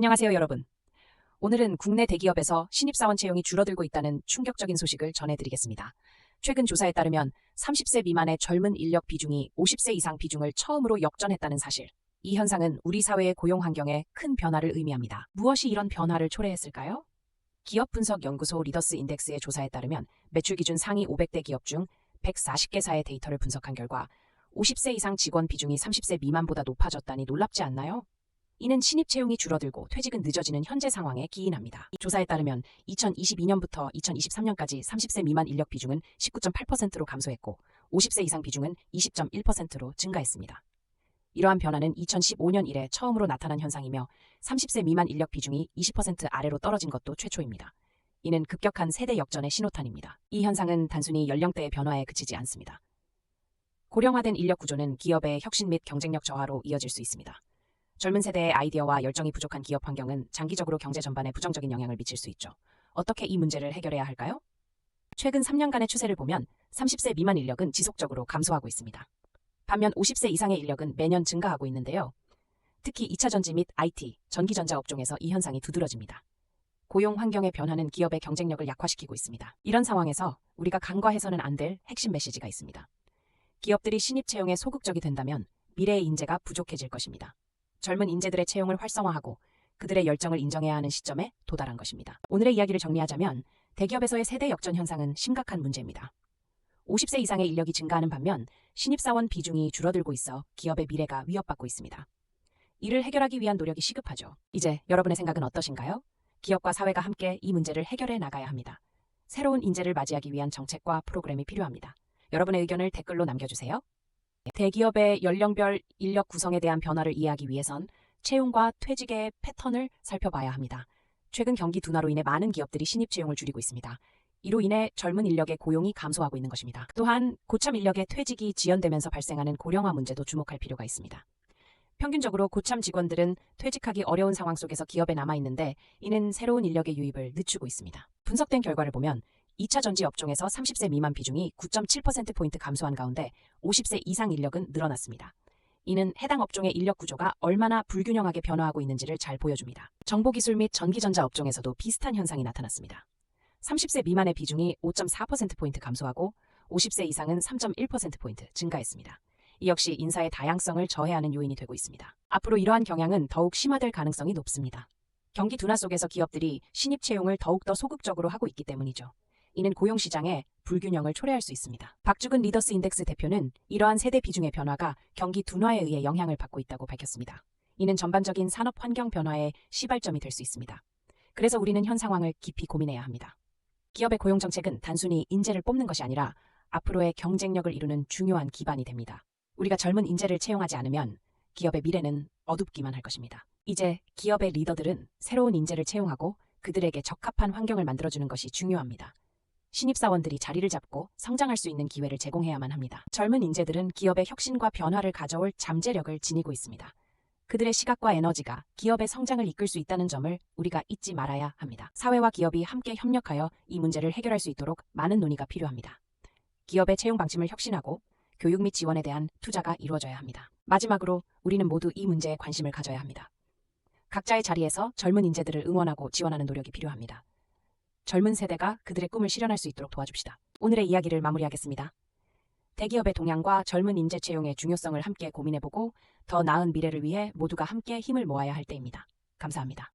안녕하세요, 여러분. 오늘은 국내 대기업에서 신입사원 채용이 줄어들고 있다는 충격적인 소식을 전해드리겠습니다. 최근 조사에 따르면 30세 미만의 젊은 인력 비중이 50세 이상 비중을 처음으로 역전했다는 사실. 이 현상은 우리 사회의 고용 환경에 큰 변화를 의미합니다. 무엇이 이런 변화를 초래했을까요? 기업 분석 연구소 리더스 인덱스의 조사에 따르면 매출 기준 상위 500대 기업 중 140개사의 데이터를 분석한 결과 50세 이상 직원 비중이 30세 미만보다 높아졌다니 놀랍지 않나요? 이는 신입 채용이 줄어들고 퇴직은 늦어지는 현재 상황에 기인합니다. 이 조사에 따르면 2022년부터 2023년까지 30세 미만 인력 비중은 19.8%로 감소했고 50세 이상 비중은 20.1%로 증가했습니다. 이러한 변화는 2015년 이래 처음으로 나타난 현상이며 30세 미만 인력 비중이 20% 아래로 떨어진 것도 최초입니다. 이는 급격한 세대 역전의 신호탄입니다. 이 현상은 단순히 연령대의 변화에 그치지 않습니다. 고령화된 인력 구조는 기업의 혁신 및 경쟁력 저하로 이어질 수 있습니다. 젊은 세대의 아이디어와 열정이 부족한 기업 환경은 장기적으로 경제 전반에 부정적인 영향을 미칠 수 있죠. 어떻게 이 문제를 해결해야 할까요? 최근 3년간의 추세를 보면 30세 미만 인력은 지속적으로 감소하고 있습니다. 반면 50세 이상의 인력은 매년 증가하고 있는데요. 특히 2차 전지 및 IT, 전기전자 업종에서 이 현상이 두드러집니다. 고용 환경의 변화는 기업의 경쟁력을 약화시키고 있습니다. 이런 상황에서 우리가 간과해서는 안 될 핵심 메시지가 있습니다. 기업들이 신입 채용에 소극적이 된다면 미래의 인재가 부족해질 것입니다. 젊은 인재들의 채용을 활성화하고 그들의 열정을 인정해야 하는 시점에 도달한 것입니다. 오늘의 이야기를 정리하자면 대기업에서의 세대 역전 현상은 심각한 문제입니다. 50세 이상의 인력이 증가하는 반면 신입사원 비중이 줄어들고 있어 기업의 미래가 위협받고 있습니다. 이를 해결하기 위한 노력이 시급하죠. 이제 여러분의 생각은 어떠신가요? 기업과 사회가 함께 이 문제를 해결해 나가야 합니다. 새로운 인재를 맞이하기 위한 정책과 프로그램이 필요합니다. 여러분의 의견을 댓글로 남겨주세요. 대기업의 연령별 인력 구성에 대한 변화를 이해하기 위해선 채용과 퇴직의 패턴을 살펴봐야 합니다. 최근 경기 둔화로 인해 많은 기업들이 신입 채용을 줄이고 있습니다. 이로 인해 젊은 인력의 고용이 감소하고 있는 것입니다. 또한 고참 인력의 퇴직이 지연되면서 발생하는 고령화 문제도 주목할 필요가 있습니다. 평균적으로 고참 직원들은 퇴직하기 어려운 상황 속에서 기업에 남아 있는데 이는 새로운 인력의 유입을 늦추고 있습니다. 분석된 결과를 보면 2차 전지 업종에서 30세 미만 비중이 9.7%포인트 감소한 가운데 50세 이상 인력은 늘어났습니다. 이는 해당 업종의 인력 구조가 얼마나 불균형하게 변화하고 있는지를 잘 보여줍니다. 정보기술 및 전기전자 업종에서도 비슷한 현상이 나타났습니다. 30세 미만의 비중이 5.4%포인트 감소하고 50세 이상은 3.1%포인트 증가했습니다. 이 역시 인사의 다양성을 저해하는 요인이 되고 있습니다. 앞으로 이러한 경향은 더욱 심화될 가능성이 높습니다. 경기 둔화 속에서 기업들이 신입 채용을 더욱더 소극적으로 하고 있기 때문이죠. 이는 고용시장에 불균형을 초래할 수 있습니다. 박주근 리더스 인덱스 대표는 이러한 세대 비중의 변화가 경기 둔화에 의해 영향을 받고 있다고 밝혔습니다. 이는 전반적인 산업 환경 변화의 시발점이 될 수 있습니다. 그래서 우리는 현 상황을 깊이 고민해야 합니다. 기업의 고용 정책은 단순히 인재를 뽑는 것이 아니라 앞으로의 경쟁력을 이루는 중요한 기반이 됩니다. 우리가 젊은 인재를 채용하지 않으면 기업의 미래는 어둡기만 할 것입니다. 이제 기업의 리더들은 새로운 인재를 채용하고 그들에게 적합한 환경을 만들어주는 것이 중요합니다. 신입사원들이 자리를 잡고 성장할 수 있는 기회를 제공해야만 합니다. 젊은 인재들은 기업의 혁신과 변화를 가져올 잠재력을 지니고 있습니다. 그들의 시각과 에너지가 기업의 성장을 이끌 수 있다는 점을 우리가 잊지 말아야 합니다. 사회와 기업이 함께 협력하여 이 문제를 해결할 수 있도록 많은 논의가 필요합니다. 기업의 채용 방침을 혁신하고 교육 및 지원에 대한 투자가 이루어져야 합니다. 마지막으로 우리는 모두 이 문제에 관심을 가져야 합니다. 각자의 자리에서 젊은 인재들을 응원하고 지원하는 노력이 필요합니다. 젊은 세대가 그들의 꿈을 실현할 수 있도록 도와줍시다. 오늘의 이야기를 마무리하겠습니다. 대기업의 동향과 젊은 인재 채용의 중요성을 함께 고민해보고 더 나은 미래를 위해 모두가 함께 힘을 모아야 할 때입니다. 감사합니다.